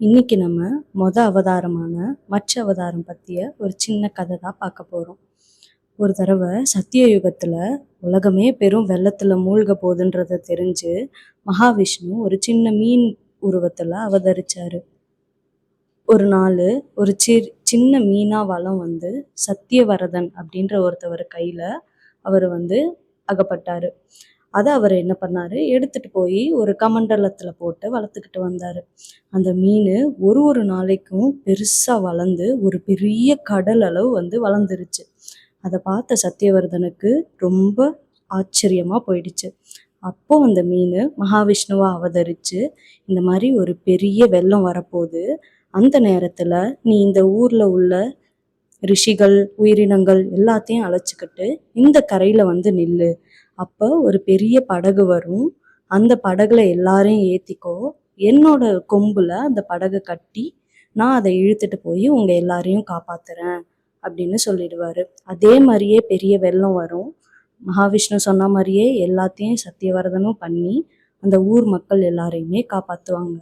இன்னைக்கு நம்ம மொத அவதாரமான மற்ற அவதாரம் பற்றிய ஒரு சின்ன கதை தான் பார்க்க போகிறோம் ஒரு தடவை சத்திய யுகத்தில் உலகமே பெரும் வெள்ளத்தில் மூழ்க போகுதுன்றதை தெரிஞ்சு மகாவிஷ்ணு ஒரு சின்ன மீன் உருவத்தில் அவதரிச்சார். ஒரு நாள் ஒரு சி சின்ன மீனா வளம் வந்து சத்தியவரதன் அப்படின்ற ஒருத்தவர் கையில் அவர் வந்து அகப்பட்டார். அதை அவர் என்ன பண்ணார்? எடுத்துகிட்டு போய் ஒரு கமண்டலத்தில் போட்டு வளர்த்துக்கிட்டு வந்தார். அந்த மீன் ஒரு ஒரு நாளைக்கும் பெருசாக வளர்ந்து ஒரு பெரிய கடல் அளவு வந்து வளர்ந்துருச்சு. அதை பார்த்த சத்தியவர்தனுக்கு ரொம்ப ஆச்சரியமாக போயிடுச்சு. அப்போ அந்த மீன் மகாவிஷ்ணுவாக அவதரிச்சு இந்த மாதிரி ஒரு பெரிய வெள்ளம் வரப்போகுது. அந்த நேரத்தில் நீ இந்த ஊரில் உள்ள ரிஷிகள் உயிரினங்கள் எல்லாத்தையும் அழைச்சிக்கிட்டு இந்த கரையில் வந்து நில்லு. அப்போ ஒரு பெரிய படகு வரும். அந்த படகுல எல்லாரையும் ஏற்றிக்கோ என்னோட கொம்பில் அந்த படகை கட்டி நான் அதை இழுத்துட்டு போய் உங்கள் எல்லாரையும் காப்பாத்துறேன் அப்படின்னு சொல்லிடுவார். அதே மாதிரியே பெரிய வெள்ளம் வரும். மகாவிஷ்ணு சொன்ன மாதிரியே எல்லாத்தையும் சத்தியவரதனும் பண்ணி அந்த ஊர் மக்கள் எல்லாரையுமே காப்பாற்றுவாங்க